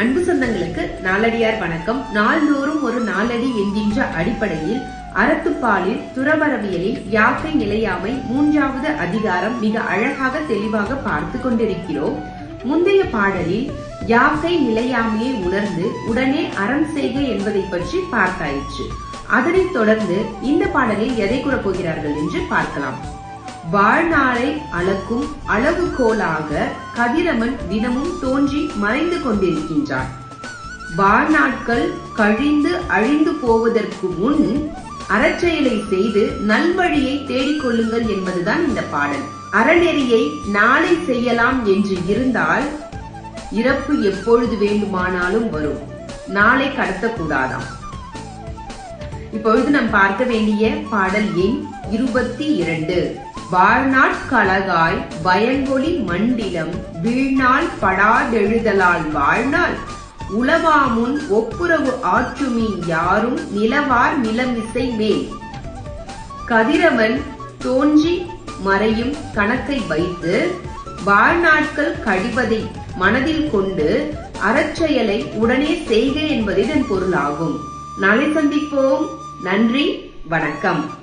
அன்பு சொந்தங்களுக்கு நாளடியார் வணக்கம். நாள்தோறும் ஒரு நாளடி என்கின்ற அடிப்படையில் அறத்துப்பாலில் துறவரவியலில் யாக்கை நிலையாமை மூன்றாவது அதிகாரம் மிக அழகாக தெளிவாக பார்த்து கொண்டிருக்கிறோம். முந்தைய பாடலில் யாக்கை நிலையாமையை உணர்ந்து உடனே அறம் செய்க என்பதை பற்றி பார்த்தாயிற்று. அதனைத் தொடர்ந்து இந்த பாடலில் எதை கூறப்போகிறார்கள் என்று பார்க்கலாம். வாழ்நாளை அளக்கும் அளவுகோலாக கதிரவன் தினமும் தோன்றி மறைந்து கொண்டிருக்கின்றான். வாழ்நாட்கள் கழிந்து அழிந்து போவதற்கு முன் அறச்செயலை செய்து நல்வழியை தேடிக்கொள்ளுங்கள் என்பதுதான் இந்த பாடல். அறநெறியை நாளை செய்யலாம் என்று இருந்தால் இறப்பு எப்பொழுது வேண்டுமானாலும் வரும். நாளை கடத்தக்கூடாதாம். இப்பொழுது நாம் பார்க்க வேண்டிய பாடல் எண் இருபத்தி இரண்டு. வாழ்நாட்கழகாய் பயங்கொலி மண்டிலம் வீழ்நாள் படாதெழுதலால் வாழ்நாள். உளவாமுன் ஒப்புரவு ஆற்றுமீ யாரும் நிலவார் நிலமிசை மேல். கதிரவன் தோன்றி மறையும் கணக்கை வைத்து வாழ்நாட்கள் கழிவதை மனதில் கொண்டு அறச்செயலை உடனே செய்க என்பது இதன் பொருளாகும். நாளை சந்திப்போம். நன்றி. வணக்கம்.